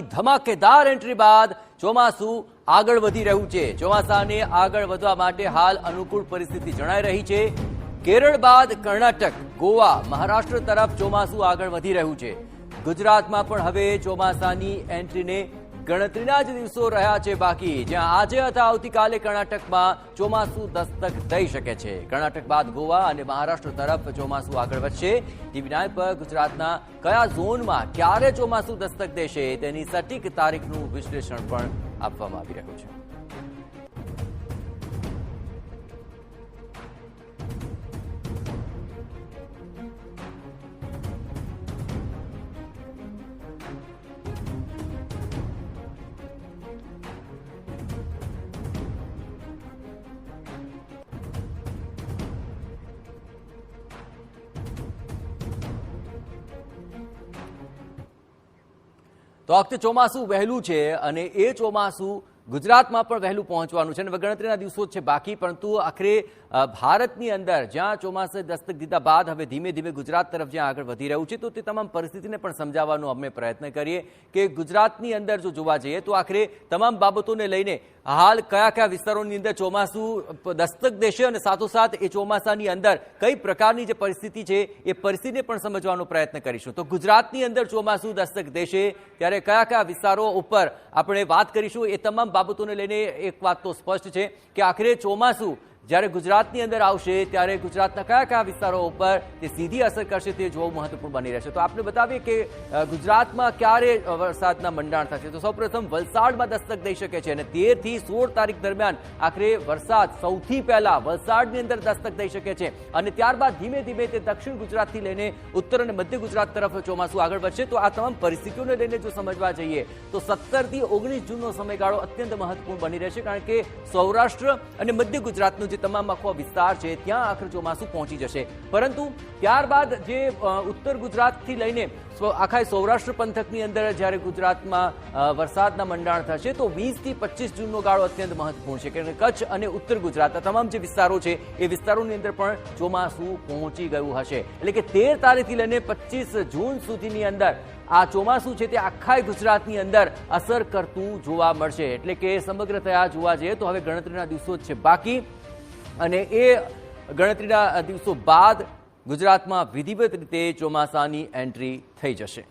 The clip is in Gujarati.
ધમાકેદાર એન્ટ્રી બાદ ચોમાસું આગળ વધી રહ્યું છે. ચોમાસાને આગળ વધવા માટે હાલ અનુકૂળ પરિસ્થિતિ જણાઈ રહી છે. કેરળ બાદ કર્ણાટક, ગોવા, મહારાષ્ટ્ર તરફ ચોમાસું આગળ વધી રહ્યું છે. ગુજરાતમાં પણ હવે ચોમાસાની એન્ટ્રીને ગણતરીના જ દિવસો રહ્યા છે બાકી, જ્યાં આજે અથવા આવતીકાલે કર્ણાટકમાં ચોમાસું દસ્તક દઈ શકે છે. કર્ણાટક બાદ ગોવા અને મહારાષ્ટ્ર તરફ ચોમાસું આગળ વધશે. ટીવી નાઇન પર ગુજરાતના કયા ઝોનમાં ક્યારે ચોમાસું દસ્તક દેશે તેની સટીક તારીખનું વિશ્લેષણ પણ આપવામાં આવી રહ્યું છે. તો વખતે ચોમાસું વહેલું છે અને એ ચોમાસું ગુજરાતમાં પણ વહેલું પહોંચવાનું છે અને વગણતરીના ગણતરીના દિવસો છે બાકી, પરંતુ આખરે ભારતની અંદર જ્યાં ચોમાસે દસ્તક દીધા બાદ હવે ધીમે ધીમે ગુજરાત તરફ જ્યાં આગળ વધી રહ્યું છે, તો તે તમામ પરિસ્થિતિને પણ સમજાવવાનો અમે પ્રયત્ન કરીએ કે ગુજરાતની અંદર જો જોવા જઈએ, તો આખરે તમામ બાબતોને લઈને હાલ કયા કયા વિસ્તારોની અંદર ચોમાસું દસ્તક દેશે અને સાથોસાથ એ ચોમાસાની અંદર કઈ પ્રકારની જે પરિસ્થિતિ છે, એ પરિસ્થિતિને પણ સમજવાનો પ્રયત્ન કરીશું. તો ગુજરાતની અંદર ચોમાસું દસ્તક દેશે, ત્યારે કયા કયા વિસ્તારો ઉપર આપણે વાત કરીશું, એ તમામ બાબતોને લઈને એક વાત તો સ્પષ્ટ છે કે આખરે ચોમાસું જ્યારે ગુજરાતની અંદર આવશે, ત્યારે ગુજરાતના કયા કયા વિસ્તારો ઉપર તે સીધી અસર કરશે તે જોવું મહત્વપૂર્ણ બની રહેશે. તો આપણે બતાવીએ કે ગુજરાતમાં ક્યારે વરસાદના મંડાણ થશે? તો સૌપ્રથમ વલસાડમાં દસ્તક દઈ શકે છે અને તેરથી સોળ તારીખ દરમિયાન આખરે વરસાદ સૌથી પહેલા વલસાડની અંદર દસ્તક દઈ શકે છે અને ત્યારબાદ ધીમે ધીમે તે દક્ષિણ ગુજરાતથી લઈને ઉત્તર અને મધ્ય ગુજરાત તરફ ચોમાસું આગળ વધશે. તો આ તમામ પરિસ્થિતિઓને લઈને જો સમજવા જઈએ, તો સત્તરથી ઓગણીસ જૂનનો સમયગાળો અત્યંત મહત્વપૂર્ણ બની રહેશે કારણ કે સૌરાષ્ટ્ર અને મધ્ય ગુજરાતનો જે તમામ આખો વિસ્તાર છે, ત્યાં આખરે ચોમાસું પહોંચી જશે. પરંતુ ત્યારબાદ જે ઉત્તર ગુજરાતથી લઈને આખા સૌરાષ્ટ્ર પંથકની અંદર જ્યારે ગુજરાતમાં વરસાદના મંડાણ થશે, તો વીસથી પચીસ જૂનનો ગાળો અત્યંત મહત્વપૂર્ણ છે. કારણ કે કચ્છ અને ઉત્તર ગુજરાતના તમામ જે વિસ્તારો છે, એ વિસ્તારોની અંદર પણ ચોમાસું પહોંચી ગયું હશે. એટલે કે તેર તારીખથી લઈને પચીસ જૂન સુધીની અંદર આ ચોમાસું છે તે આખા ગુજરાતની અંદર અસર કરતું જોવા મળશે. એટલે કે સમગ્ર થયા જોવા જઈએ તો હવે ગણતરીના દિવસો જ છે બાકી. અને એ ગણતરીના દિવસો બાદ ગુજરાતમાં વિધિવત રીતે ચોમાસાની એન્ટ્રી થઈ જશે.